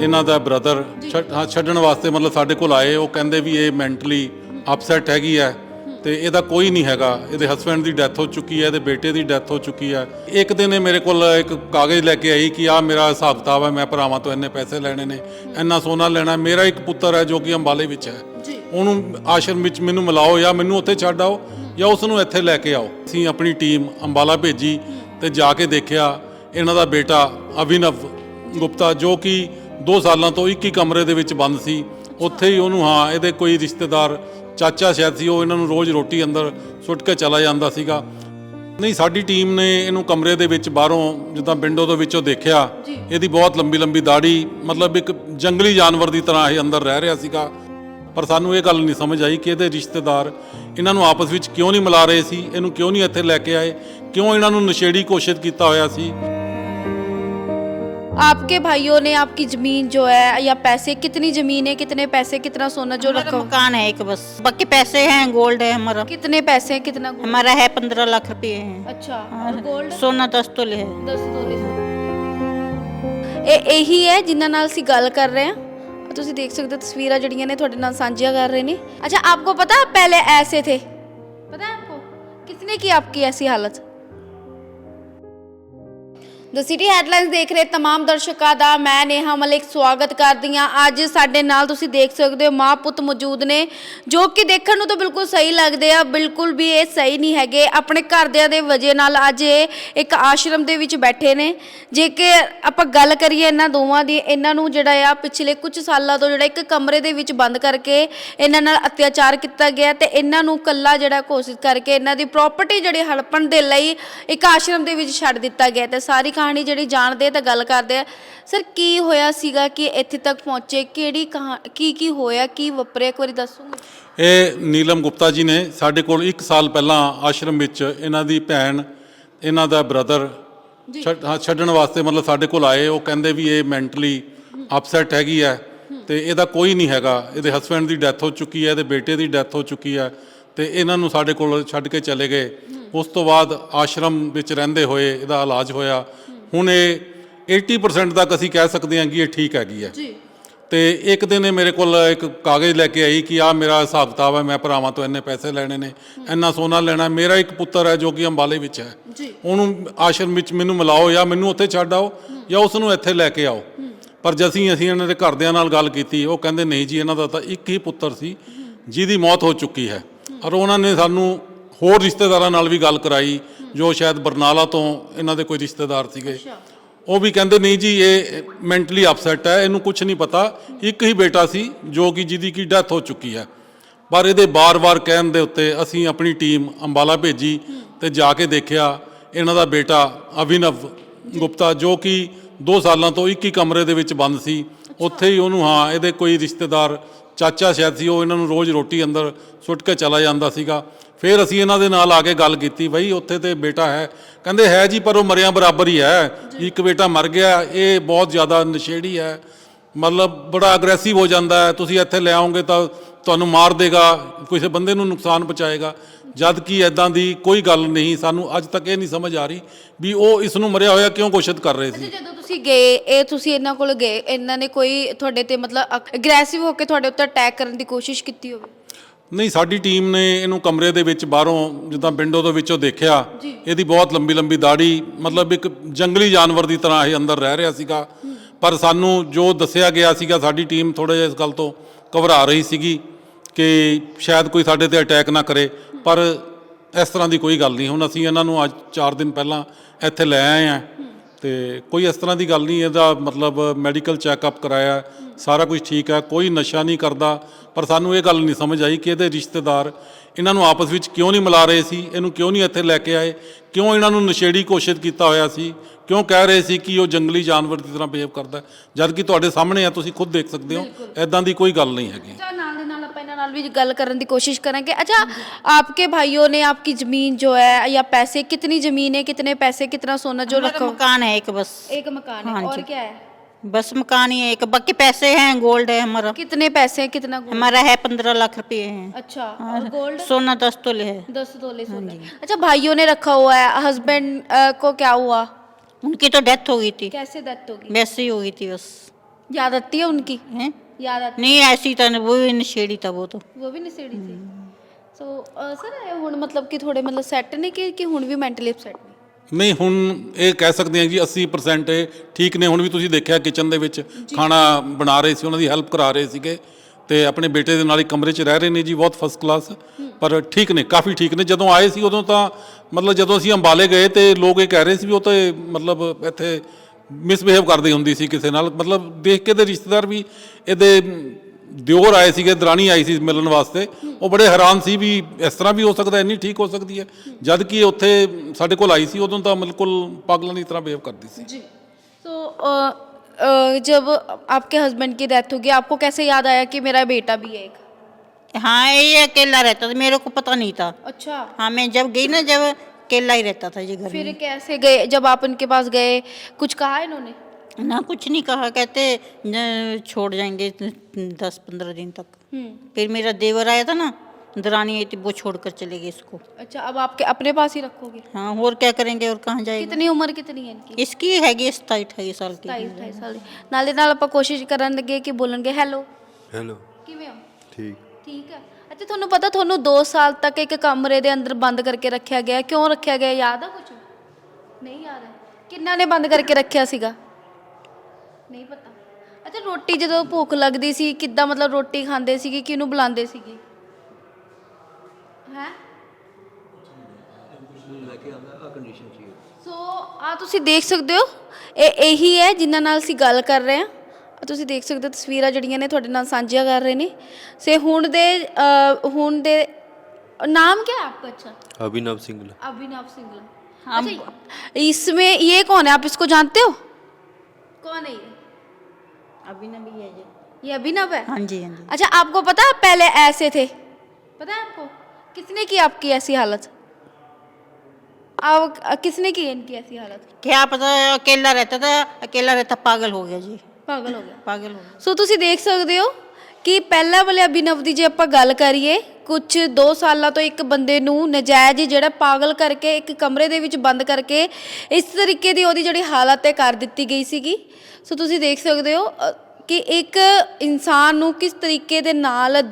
ਇਹਨਾਂ ਦਾ ਬ੍ਰਦਰ ਛੱਡਣ ਵਾਸਤੇ ਮਤਲਬ ਸਾਡੇ ਕੋਲ ਆਏ ਉਹ ਕਹਿੰਦੇ ਵੀ ਇਹ ਮੈਂਟਲੀ ਅਪਸੈਟ ਹੈਗੀ ਹੈ ਤੇ ਇਹਦਾ ਕੋਈ ਨਹੀਂ ਹੈਗਾ। ਇਹਦੇ ਹਸਬੰਡ ਦੀ ਡੈਥ ਹੋ ਚੁੱਕੀ ਹੈ ਇਹਦੇ ਬੇਟੇ ਦੀ ਡੈਥ ਹੋ ਚੁੱਕੀ ਹੈ। ਇੱਕ ਦਿਨ ਇਹ ਮੇਰੇ ਕੋਲ ਇੱਕ ਕਾਗਜ਼ ਲੈ ਕੇ ਆਈ ਕਿ ਆ ਮੇਰਾ ਹਿਸਾਬ ਕਿਤਾਬ ਹੈ ਮੈਂ ਭਰਾਵਾਂ ਤੋਂ ਇੰਨੇ ਪੈਸੇ ਲੈਣੇ ਨੇ ਇੰਨਾ ਸੋਨਾ ਲੈਣਾ ਮੇਰਾ ਇੱਕ ਪੁੱਤਰ ਹੈ ਜੋ ਕਿ ਅੰਬਾਲੇ ਵਿੱਚ ਹੈ। ਉਹਨੂੰ ਆਸ਼ਰਮ ਵਿੱਚ ਮੈਨੂੰ ਮਿਲਾਓ ਜਾਂ ਮੈਨੂੰ ਉੱਥੇ ਛੱਡ ਆਓ ਜਾਂ ਉਸ ਨੂੰ ਇੱਥੇ ਲੈ ਕੇ ਆਓ। ਅਸੀਂ ਆਪਣੀ ਟੀਮ ਅੰਬਾਲਾ ਭੇਜੀ ਤੇ ਜਾ ਕੇ ਦੇਖਿਆ ਇਹਨਾਂ ਦਾ ਬੇਟਾ ਅਭਿਨਵ ਗੁਪਤਾ ਜੋ ਕਿ 2 ਸਾਲਾਂ ਤੋਂ ਇੱਕ ਹੀ ਕਮਰੇ ਦੇ ਵਿੱਚ ਬੰਦ ਸੀ। ਉੱਥੇ ਹੀ ਉਹਨੂੰ ਹਾਂ ਇਹਦੇ ਕੋਈ ਰਿਸ਼ਤੇਦਾਰ ਚਾਚਾ ਸ਼ਾਇਦ ਸੀ ਉਹ ਇਹਨਾਂ ਨੂੰ ਰੋਜ਼ ਰੋਟੀ ਅੰਦਰ ਸੁੱਟ ਕੇ ਚਲਾ ਜਾਂਦਾ ਸੀਗਾ। ਨਹੀਂ ਸਾਡੀ ਟੀਮ ਨੇ ਇਹਨੂੰ ਕਮਰੇ ਦੇ ਵਿੱਚ ਬਾਹਰੋਂ ਜਿੱਦਾਂ ਵਿੰਡੋ ਦੇ ਵਿੱਚੋਂ ਦੇਖਿਆ। ਇਹਦੀ ਬਹੁਤ ਲੰਬੀ ਲੰਬੀ ਦਾੜੀ ਮਤਲਬ ਇੱਕ ਜੰਗਲੀ ਜਾਨਵਰ ਦੀ ਤਰ੍ਹਾਂ ਇਹ ਅੰਦਰ ਰਹਿ ਰਿਹਾ ਸੀਗਾ। ਪਰ ਸਾਨੂੰ ਇਹ ਗੱਲ ਨਹੀਂ ਸਮਝ ਆਈ ਕਿ ਇਹਦੇ ਰਿਸ਼ਤੇਦਾਰ ਇਹਨਾਂ ਨੂੰ ਆਪਸ ਵਿੱਚ ਕਿਉਂ ਨਹੀਂ ਮਿਲਾ ਰਹੇ ਸੀ ਇਹਨੂੰ ਕਿਉਂ ਨਹੀਂ ਇੱਥੇ ਲੈ ਕੇ ਆਏ ਕਿਉਂ ਇਹਨਾਂ ਨੂੰ ਨਸ਼ੇੜੀ ਕੋਸ਼ਿਸ਼ ਕੀਤਾ ਹੋਇਆ ਸੀ। आपके भाइयों ने आपकी जमीन जो है या पैसे कितनी जमीन है कितने पैसे कितना सोना जो हमारा रखा हुआ- मकान है एक बस बाकी पैसे हैं गोल्ड है हमारा कितने पैसे हैं कितना gold? हमारा है पंद्रह लाख रुपए हैं अच्छा और गोल्ड सोना दस तोले है 10 ਤੋਲੇ ਇਹ ਇਹੀ ਹੈ ਜਿਨ੍ਹਾਂ ਨਾਲ ਅਸੀਂ ਗੱਲ ਕਰ ਰਹੇ ਹਾਂ ਤੁਸੀਂ ਦੇਖ ਸਕਦੇ ਹੋ ਤਸਵੀਰਾਂ ਜਿਹੜੀਆਂ ਨੇ ਤੁਹਾਡੇ ਨਾਲ ਸਾਂਝੀਆਂ ਕਰ ਰਹੇ ਨੇ अच्छा आपको पता है पहले ऐसे थे पता है आपको किसने की आपकी ऐसी हालत ਦ ਸਿਟੀ ਹੈਡਲਾਈਨਸ ਦੇਖ ਰਹੇ तमाम ਦਰਸ਼ਕਾਂ ਦਾ ਮੈਂ ਨੇਹਾ ਮਲਿਕ ਸਵਾਗਤ ਕਰਦੀ ਹਾਂ ਅੱਜ ਸਾਡੇ ਨਾਲ ਤੁਸੀਂ ਦੇਖ ਸਕਦੇ ਹੋ ਮਾਂ ਪੁੱਤ ਮੌਜੂਦ ਨੇ ਜੋ ਕਿ ਦੇਖਣ ਨੂੰ ਤਾਂ ਬਿਲਕੁਲ ਸਹੀ ਲੱਗਦੇ ਆ ਬਿਲਕੁਲ ਵੀ ਇਹ ਸਹੀ ਨਹੀਂ ਹੈਗੇ ਆਪਣੇ ਘਰਦਿਆਂ ਦੇ ਵਜ੍ਹਾ ਨਾਲ ਅੱਜ ਇਹ ਇੱਕ ਆਸ਼ਰਮ ਦੇ ਵਿੱਚ ਬੈਠੇ ਨੇ ਜੇ ਕਿ ਆਪਾਂ ਗੱਲ ਕਰੀਏ ਇਹਨਾਂ ਦੋਵਾਂ ਦੀ ਇਹਨਾਂ ਨੂੰ ਜਿਹੜਾ ਆ ਪਿਛਲੇ ਕੁਝ ਸਾਲਾਂ ਤੋਂ ਜਿਹੜਾ ਇੱਕ ਕਮਰੇ ਦੇ ਵਿੱਚ ਬੰਦ ਕਰਕੇ ਇਹਨਾਂ ਨਾਲ ਅਤਿਆਚਾਰ ਕੀਤਾ ਗਿਆ ਤੇ ਇਹਨਾਂ ਨੂੰ ਕੱਲਾ ਜਿਹੜਾ ਘੋਸ਼ਿਤ ਕਰਕੇ ਇਹਨਾਂ ਦੀ ਪ੍ਰਾਪਰਟੀ ਜਿਹੜੀ ਹੜਪਣ ਦੇ ਲਈ ਇੱਕ ਆਸ਼ਰਮ ਦੇ ਵਿੱਚ ਛੱਡ ਦਿੱਤਾ ਗਿਆ ਤੇ ਸਾਰੀ ਕਹਾਣੀ ਜਿਹੜੀ ਜਾਣਦੇ ਆ ਤਾਂ ਗੱਲ ਕਰਦੇ ਆ। ਸਰ ਕੀ ਹੋਇਆ ਸੀਗਾ ਕਿ ਇੱਥੇ ਤੱਕ ਪਹੁੰਚੇ? ਕਿਹੜੀ ਕਹਾ ਕੀ ਕੀ ਹੋਇਆ? ਕੀ ਵਾਪਰਿਆ? ਇੱਕ ਵਾਰੀ ਦੱਸੋਗੇ ਇਹ ਨੀਲਮ ਗੁਪਤਾ ਜੀ ਨੇ ਸਾਡੇ ਕੋਲ 1 ਸਾਲ ਪਹਿਲਾਂ ਆਸ਼ਰਮ ਵਿੱਚ ਇਹਨਾਂ ਦੀ ਭੈਣ ਇਹਨਾਂ ਦਾ ਬ੍ਰਦਰ ਛੱਡਣ ਵਾਸਤੇ ਮਤਲਬ ਸਾਡੇ ਕੋਲ ਆਏ। ਉਹ ਕਹਿੰਦੇ ਵੀ ਇਹ ਮੈਂਟਲੀ ਅਪਸੈਟ ਹੈਗੀ ਹੈ ਤੇ ਇਹਦਾ ਕੋਈ ਨਹੀਂ ਹੈਗਾ। ਇਹਦੇ ਹਸਬੰਡ ਦੀ ਡੈਥ ਹੋ ਚੁੱਕੀ ਹੈ ਇਹਦੇ ਬੇਟੇ ਦੀ ਡੈਥ ਹੋ ਚੁੱਕੀ ਹੈ ਤੇ ਇਹਨਾਂ ਨੂੰ ਸਾਡੇ ਕੋਲ ਛੱਡ ਕੇ ਚਲੇ ਗਏ। ਉਸ ਤੋਂ ਬਾਅਦ ਆਸ਼ਰਮ ਵਿੱਚ ਰਹਿੰਦੇ ਹੋਏ ਇਹਦਾ ਇਲਾਜ ਹੋਇਆ। ਹੁਣ ਇਹ 80% ਤੱਕ ਅਸੀਂ ਕਹਿ ਸਕਦੇ ਹਾਂ ਕਿ ਇਹ ਠੀਕ ਹੈਗੀ ਹੈ। ਜੀ। ਤੇ ਇੱਕ ਦਿਨ ਇਹ ਮੇਰੇ ਕੋਲ ਇੱਕ ਕਾਗਜ਼ ਲੈ ਕੇ ਆਈ ਕਿ ਆ ਮੇਰਾ ਹਿਸਾਬ ਕਿਤਾਬ ਹੈ ਮੈਂ ਭਰਾਵਾਂ ਤੋਂ ਇੰਨੇ ਪੈਸੇ ਲੈਣੇ ਨੇ ਇੰਨਾ ਸੋਨਾ ਲੈਣਾ ਮੇਰਾ ਇੱਕ ਪੁੱਤਰ ਹੈ ਜੋ ਕਿ ਅੰਬਾਲੇ ਵਿੱਚ ਹੈ। ਉਹਨੂੰ ਆਸ਼ਰਮ ਵਿੱਚ ਮੈਨੂੰ ਮਿਲਾਓ ਜਾਂ ਮੈਨੂੰ ਉੱਥੇ ਛੱਡ ਆਓ ਜਾਂ ਉਸ ਨੂੰ ਇੱਥੇ ਲੈ ਕੇ ਆਓ। ਪਰ ਜਦ ਅਸੀਂ ਅਸੀਂ ਇਹਨਾਂ ਦੇ ਘਰਦਿਆਂ ਨਾਲ ਗੱਲ ਕੀਤੀ ਉਹ ਕਹਿੰਦੇ ਨਹੀਂ ਜੀ ਇਹਨਾਂ ਦਾ ਤਾਂ ਇੱਕ ਹੀ ਪੁੱਤਰ ਸੀ ਜਿਹਦੀ ਮੌਤ ਹੋ ਚੁੱਕੀ ਹੈ। ਔਰ ਉਹਨਾਂ ਨੇ ਸਾਨੂੰ ਹੋਰ ਰਿਸ਼ਤੇਦਾਰਾਂ ਨਾਲ ਵੀ ਗੱਲ ਕਰਾਈ ਜੋ ਸ਼ਾਇਦ ਬਰਨਾਲਾ ਤੋਂ ਇਹਨਾਂ ਦੇ ਕੋਈ ਰਿਸ਼ਤੇਦਾਰ ਸੀਗੇ। ਉਹ ਵੀ ਕਹਿੰਦੇ ਨਹੀਂ ਜੀ ਇਹ ਮੈਂਟਲੀ ਅਪਸੈਟ ਹੈ ਇਹਨੂੰ ਕੁਝ ਨਹੀਂ ਪਤਾ। ਇੱਕ ਹੀ ਬੇਟਾ ਸੀ ਜੋ ਕਿ ਜਿਹਦੀ ਕੀ ਡੈਥ ਹੋ ਚੁੱਕੀ ਹੈ। ਪਰ ਇਹਦੇ ਬਾਰ-ਬਾਰ ਕਹਿਣ ਦੇ ਉੱਤੇ ਅਸੀਂ ਆਪਣੀ ਟੀਮ ਅੰਬਾਲਾ ਭੇਜੀ ਤੇ ਜਾ ਕੇ ਦੇਖਿਆ ਇਹਨਾਂ ਦਾ ਬੇਟਾ ਅਭਿਨਵ ਗੁਪਤਾ ਜੋ ਕਿ 2 ਸਾਲਾਂ ਤੋਂ ਇੱਕ ਹੀ ਕਮਰੇ ਦੇ ਵਿੱਚ ਬੰਦ ਸੀ। ਉੱਥੇ ਹੀ ਉਹਨੂੰ ਹਾਂ ਇਹਦੇ ਕੋਈ ਰਿਸ਼ਤੇਦਾਰ ਚਾਚਾ ਸ਼ਾਇਦ ਸੀ ਉਹ ਇਹਨਾਂ ਨੂੰ ਰੋਜ਼ ਰੋਟੀ ਅੰਦਰ ਸੁੱਟ ਕੇ ਚਲਾ ਜਾਂਦਾ ਸੀਗਾ। ਫਿਰ ਅਸੀਂ ਇਹਨਾਂ ਦੇ ਨਾਲ ਆ ਕੇ ਗੱਲ ਕੀਤੀ ਬਈ ਉੱਥੇ ਤੇ ਬੇਟਾ ਹੈ। ਕਹਿੰਦੇ ਹੈ ਜੀ ਪਰ ਉਹ ਮਰਿਆਂ ਬਰਾਬਰ ਹੀ ਹੈ। ਇੱਕ ਬੇਟਾ ਮਰ ਗਿਆ ਇਹ ਬਹੁਤ ਜ਼ਿਆਦਾ ਨਸ਼ੇੜੀ ਹੈ। ਮਤਲਬ ਬੜਾ ਅਗਰੈਸਿਵ ਹੋ ਜਾਂਦਾ ਹੈ। ਤੁਸੀਂ ਇੱਥੇ ਲੈ ਆਓਗੇ ਤਾਂ ਤੁਹਾਨੂੰ ਮਾਰ ਦੇਗਾ ਕਿਸੇ ਬੰਦੇ ਨੂੰ ਨੁਕਸਾਨ ਪਹੁੰਚਾਏਗਾ। ਜਦ ਕਿ ਐਦਾਂ ਦੀ ਕੋਈ ਗੱਲ ਨਹੀਂ ਸਾਨੂੰ ਅੱਜ ਤੱਕ ਇਹ ਨਹੀਂ ਸਮਝ ਆ ਰਹੀ ਵੀ ਉਹ ਇਸ ਨੂੰ ਮਰਿਆ ਹੋਇਆ ਕਿਉਂ ਘੋਸ਼ਿਤ ਕਰ ਰਹੇ ਸੀ। ਜਦੋਂ ਤੁਸੀਂ ਗਏ ਇਹ ਤੁਸੀਂ ਇਹਨਾਂ ਕੋਲ ਗਏ ਇਹਨਾਂ ਨੇ ਕੋਈ ਤੁਹਾਡੇ ਤੇ ਮਤਲਬ ਅਗਰੈਸਿਵ ਹੋ ਕੇ ਤੁਹਾਡੇ ਉੱਤੇ ਅਟੈਕ ਕਰਨ ਦੀ ਕੋਸ਼ਿਸ਼ ਕੀਤੀ ਹੋਵੇ? ਨਹੀਂ ਸਾਡੀ ਟੀਮ ਨੇ ਇਹਨੂੰ ਕਮਰੇ ਦੇ ਵਿੱਚ ਬਾਹਰੋਂ ਜਿੱਦਾਂ ਵਿੰਡੋ ਦੇ ਵਿੱਚੋਂ ਦੇਖਿਆ। ਇਹਦੀ ਬਹੁਤ ਲੰਬੀ ਲੰਬੀ ਦਾੜੀ ਮਤਲਬ ਇੱਕ ਜੰਗਲੀ ਜਾਨਵਰ ਦੀ ਤਰ੍ਹਾਂ ਇਹ ਅੰਦਰ ਰਹਿ ਰਿਹਾ ਸੀਗਾ। ਪਰ ਸਾਨੂੰ ਜੋ ਦੱਸਿਆ ਗਿਆ ਸੀਗਾ ਸਾਡੀ ਟੀਮ ਥੋੜਾ ਜਿਹਾ ਇਸ ਗੱਲ ਤੋਂ ਘਬਰਾ ਰਹੀ ਸੀਗੀ ਕਿ ਸ਼ਾਇਦ ਕੋਈ ਸਾਡੇ ਤੇ ਅਟੈਕ ਨਾ ਕਰੇ। ਪਰ ਇਸ ਤਰ੍ਹਾਂ ਦੀ ਕੋਈ ਗੱਲ ਨਹੀਂ। ਹੁਣ ਅਸੀਂ ਇਹਨਾਂ ਨੂੰ ਅੱਜ 4 ਦਿਨ ਪਹਿਲਾਂ ਇੱਥੇ ਲੈ ਆਏ ਆ ਤੇ ਕੋਈ ਇਸ ਤਰ੍ਹਾਂ ਦੀ ਗੱਲ ਨਹੀਂ ਇਹਦਾ ਮਤਲਬ ਮੈਡੀਕਲ ਚੈੱਕਅਪ ਕਰਾਇਆ ਸਾਰਾ ਕੁਝ ਠੀਕ ਹੈ ਕੋਈ ਨਸ਼ਾ ਨਹੀਂ ਕਰਦਾ ਪਰ ਸਾਨੂੰ ਇਹ ਗੱਲ ਨਹੀਂ ਸਮਝ ਆਈ ਕਿ ਇਹਦੇ ਰਿਸ਼ਤੇਦਾਰ ਇਹਨਾਂ ਨੂੰ ਆਪਸ ਵਿੱਚ ਕਿਉਂ ਨਹੀਂ ਮਿਲਾ ਰਹੇ ਸੀ ਇਹਨੂੰ ਕਿਉਂ ਨਹੀਂ ਇੱਥੇ ਲੈ ਕੇ ਆਏ ਕਿਉਂ ਇਹਨਾਂ ਨੂੰ ਨਸ਼ੇੜੀ ਕੋਸ਼ਿਸ਼ ਕੀਤਾ ਹੋਇਆ ਸੀ ਕਿਉਂ ਕਹਿ ਰਹੇ ਸੀ ਕਿ ਉਹ ਜੰਗਲੀ ਜਾਨਵਰ ਦੀ ਤਰ੍ਹਾਂ ਬਿਹੇਵ ਕਰਦਾ ਜਦ ਕਿ ਤੁਹਾਡੇ ਸਾਹਮਣੇ ਆ ਤੁਸੀਂ ਖੁਦ ਦੇਖ ਸਕਦੇ ਹੋ ਐਦਾਂ ਦੀ ਕੋਈ ਗੱਲ ਨਹੀਂ ਹੈਗੀ। ਨਾਲ ਦੇ ਨਾਲ ਆਪਾਂ ਇਹਨਾਂ ਨਾਲ ਵੀ ਗੱਲ ਕਰਨ ਦੀ ਕੋਸ਼ਿਸ਼ ਕਰਾਂਗੇ अच्छा आपके भाइयों ने आपकी जमीन जो है या पैसे कितनी जमीन है कितने पैसे कितना सोना जो हमारा रखा हुआ- मकान है एक बस एक मकान है हाँ और जी। क्या है बस मकान ही है एक बाकी पैसे हैं गोल्ड है हमारा कितने पैसे हैं कितना gold? हमारा है पंद्रह लाख रुपए हैं अच्छा और गोल्ड सोना दस तोले है दस तोले सोना अच्छा भाइयों ने रखा हुआ है हस्बैंड को क्या हुआ उनकी तो डेथ हो गई थी कैसे डेथ होगी वैसे ही हो गई थी बस याद आती है उनकी हैं याद आती नहीं ऐसी तो वो भी नशेड़ी था वो तो वो भी ਨਸ਼ੇੜੀ ਸੀ ਸੋ ਸਰ ਇਹ ਹੁਣ ਮਤਲਬ ਕਿ ਥੋੜੇ ਮਤਲਬ ਸੈੱਟ ਨੇ ਕਿ ਕਿ ਹੁਣ ਵੀ ਮੈਂਟਲੀ ਅਪਸੈਟ ਨੇ ਨਹੀਂ ਹੁਣ ਇਹ ਕਹਿ ਸਕਦੇ ਹਾਂ ਜੀ 80% ਇਹ ਠੀਕ ਨੇ ਹੁਣ ਵੀ ਤੁਸੀਂ ਦੇਖਿਆ ਕਿਚਨ ਦੇ ਵਿੱਚ ਖਾਣਾ ਬਣਾ ਰਹੇ ਸੀ ਉਹਨਾਂ ਦੀ ਹੈਲਪ ਕਰਾ ਰਹੇ ਸੀਗੇ ਤੇ ਆਪਣੇ ਬੇਟੇ ਦੇ ਨਾਲ ਹੀ ਕਮਰੇ 'ਚ ਰਹਿ ਰਹੇ ਨੇ ਜੀ ਬਹੁਤ ਫਸਟ ਕਲਾਸ ਪਰ ਠੀਕ ਨੇ ਕਾਫੀ ਠੀਕ ਨੇ ਜਦੋਂ ਆਏ ਸੀ ਉਦੋਂ ਤਾਂ ਮਤਲਬ ਜਦੋਂ ਅਸੀਂ ਅੰਬਾਲੇ ਗਏ ਤੇ ਲੋਕ ਇਹ ਕਹਿ ਰਹੇ ਸੀ ਵੀ ਉਹ ਤਾਂ ਮਤਲਬ ਇੱਥੇ ਮਿਸਬਿਹੇਵ ਕਰਦੀ ਹੁੰਦੀ ਸੀ ਕਿਸੇ ਨਾਲ ਮਤਲਬ ਦੇਖ ਕੇ ਤੇ ਰਿਸ਼ਤੇਦਾਰ ਵੀ ਇਹਦੇ ਦਿਓਰ ਆਏ ਸੀਗੇ ਦਰਾਣੀ ਆਈ ਸੀ ਮਿਲਣ ਵਾਸਤੇ ਉਹ ਬੜੇ ਹੈਰਾਨ ਸੀ ਵੀ ਇਸ ਤਰ੍ਹਾਂ ਵੀ ਹੋ ਸਕਦਾ ਇੰਨੀ ਠੀਕ ਹੋ ਸਕਦੀ ਹੈ ਜਦ ਕਿ ਇਹ ਉੱਥੇ ਸਾਡੇ ਕੋਲ ਆਈ ਸੀ ਉਦੋਂ ਤਾਂ ਬਿਲਕੁਲ ਪਾਗਲਾਂ ਦੀ ਤਰ੍ਹਾਂ ਬਿਹੇਵ ਕਰਦੀ ਸੀ जी तो अ, अ, जब आपके हस्बैंड की डेथ होगी आपको कैसे याद आया कि मेरा बेटा भी है एक हाँ ये अकेला रहता था मेरे को पता नहीं था अच्छा हाँ मैं जब गई ना जब अकेला ही रहता था ये घर फिर कैसे गए जब आप उनके पास गए कुछ कहा इन्होंने में ना कुछ नहीं कहा कहते "न- छोड़ जाएंगे दस पंद्रह दिन तक हम्म फिर मेरा देवर आया था ना दरानी आई थी वो छोड़कर चले गए इसको अच्छा अब आपके अपने पास ही रखोगे हाँ और क्या करेंगे और कहाँ जाएगा कितनी उम्र कितनी है इनकी इसकी हैगी सताई अठाई साल की 27 28 ਸਾਲ ਦੀ ਨਾਲੇ ਨਾਲ ਆਪਾਂ ਕੋਸ਼ਿਸ਼ ਕਰਨ ਲੱਗੇ ਕਿ ਬੋਲਣਗੇ ਹੈਲੋ ਹੈਲੋ ਕਿਵੇਂ ਹੋ ਠੀਕ ਠੀਕ ਹੈ ਅੱਛਾ ਤੁਹਾਨੂੰ ਪਤਾ ਤੁਹਾਨੂੰ 2 ਸਾਲ ਤੱਕ ਇੱਕ ਕਮਰੇ ਦੇ ਅੰਦਰ ਬੰਦ ਕਰਕੇ ਰੱਖਿਆ ਗਿਆ ਕਿਉਂ ਰੱਖਿਆ ਗਿਆ ਯਾਦ ਆ ਕੁਝ ਨਹੀਂ ਯਾਦ ਹੈ। ਕਿੰਨਾ ਨੇ ਬੰਦ ਕਰਕੇ ਰੱਖਿਆ ਸੀਗਾ? ਨਹੀਂ ਪਤਾ। ਅੱਛਾ ਰੋਟੀ ਜਦੋਂ ਭੁੱਖ ਲੱਗਦੀ ਸੀ ਕਿੱਦਾਂ ਮਤਲਬ ਰੋਟੀ ਖਾਂਦੇ ਸੀਗੇ? ਕਿਹਨੂੰ ਬੁਲਾਉਂਦੇ ਸੀਗੇ? ਹੈ? ਸੋ ਆ ਤੁਸੀਂ ਦੇਖ ਸਕਦੇ ਹੋ। ਇਹ ਇਹੀ ਹੈ ਜਿਨ੍ਹਾਂ ਨਾਲ ਅਸੀਂ ਗੱਲ ਕਰ ਰਹੇ ਹਾਂ। ਤੁਸੀਂ ਦੇਖ ਸਕਦੇ ਹੋ ਤਸਵੀਰਾਂ ਜਿਹੜੀਆਂ ਨੇ ਤੁਹਾਡੇ ਨਾਲ ਸਾਂਝੀਆਂ ਕਰ ਰਹੇ ਨੇ ਸੇ ਹੁਣ ਦੇ ਅ, ਹੁਣ ਦੇ नाम क्या है आपका अच्छा अभिनव सिंगला अभिनव सिंगला अच्छा इसमें ये कौन है आप इसको जानते हो कौन है ये अभी ना भी है ये ये अभिनव है हाँ जी हाँ जी अच्छा आपको पता है पहले ऐसे थे पता है आपको किसने की आपकी ऐसी हालत आप किसने की इनकी ऐसी हालत क्या पता अकेला रहता था अकेला रहता पागल हो गया जी ਪਾਗਲ ਹੋ ਗਿਆ। ਪਾਗਲ ਹੋ ਗਿਆ। ਸੋ ਤੁਸੀਂ ਦੇਖ ਸਕਦੇ ਹੋ ਕਿ ਪਹਿਲਾਂ ਵਾਲੇ ਅਭਿਨਵ ਦੀ ਜੇ ਆਪਾਂ ਗੱਲ ਕਰੀਏ ਕੁਝ 2 ਸਾਲਾਂ ਤੋਂ ਇੱਕ ਬੰਦੇ ਨੂੰ ਨਜਾਇਜ਼ ਜਿਹੜਾ ਪਾਗਲ ਕਰਕੇ ਇੱਕ ਕਮਰੇ ਦੇ ਵਿੱਚ ਬੰਦ ਕਰਕੇ ਇਸ ਤਰੀਕੇ ਦੀ ਉਹਦੀ ਜਿਹੜੀ ਹਾਲਤ ਹੈ ਕਰ ਦਿੱਤੀ ਗਈ ਸੀਗੀ। ਸੋ ਤੁਸੀਂ ਦੇਖ ਸਕਦੇ ਹੋ ਕਿ ਇੱਕ ਇਨਸਾਨ ਨੂੰ ਕਿਸ ਤਰੀਕੇ ਦੇ ਨਾਲ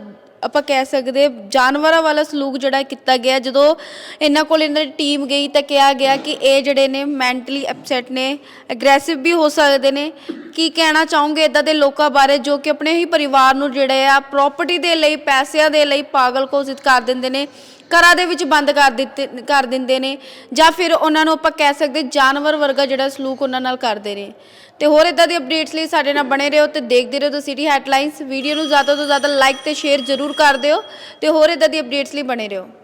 ਆਪਾਂ ਕਹਿ ਸਕਦੇ ਜਾਨਵਰਾਂ ਵਾਲਾ ਸਲੂਕ ਜਿਹੜਾ ਕੀਤਾ ਗਿਆ, ਜਦੋਂ ਇਹਨਾਂ ਕੋਲ ਇਹਨਾਂ ਦੀ ਟੀਮ ਗਈ ਤਾਂ ਕਿਹਾ ਗਿਆ ਕਿ ਇਹ ਜਿਹੜੇ ਨੇ ਮੈਂਟਲੀ ਅਪਸੈਟ ਨੇ ਐਗਰੈਸਿਵ ਵੀ ਹੋ ਸਕਦੇ ਨੇ। ਕੀ ਕਹਿਣਾ ਚਾਹੋਗੇ ਇਦਾਂ ਦੇ ਲੋਕਾਂ ਬਾਰੇ ਜੋ ਕਿ ਆਪਣੇ ਹੀ ਪਰਿਵਾਰ ਨੂੰ ਜਿਹੜੇ ਆ ਪ੍ਰਾਪਰਟੀ ਦੇ ਲਈ, ਪੈਸਿਆਂ ਦੇ ਲਈ ਪਾਗਲ ਘੋਸ਼ਿਤ ਕਰ ਦਿੰਦੇ ਨੇ? ਘਰਾਂ ਦੇ ਵਿੱਚ ਬੰਦ ਕਰ ਦਿੱਤੇ, ਕਰ ਦਿੰਦੇ ਨੇ ਜਾਂ ਫਿਰ ਉਹਨਾਂ ਨੂੰ ਆਪਾਂ ਕਹਿ ਸਕਦੇ ਜਾਨਵਰ ਵਰਗਾ ਜਿਹੜਾ ਸਲੂਕ ਉਹਨਾਂ ਨਾਲ ਕਰਦੇ ਨੇ। ਤੇ ਹੋਰ ਇਦਾਂ ਦੀ ਅਪਡੇਟਸ ਲਈ ਸਾਡੇ ਨਾਲ ਬਣੇ ਰਹੋ ਤੇ ਦੇਖਦੇ ਰਹੋ ਦ ਸਿਟੀ ਹੈਡਲਾਈਨਸ ਵੀਡੀਓ ਨੂੰ ਜ਼ਿਆਦਾ ਤੋਂ ਜ਼ਿਆਦਾ ਲਾਈਕ ਤੇ ਸ਼ੇਅਰ ਜ਼ਰੂਰ ਕਰ ਦਿਓ ਤੇ ਹੋਰ ਇਦਾਂ ਦੀ ਅਪਡੇਟਸ ਲਈ ਬਣੇ ਰਹੋ।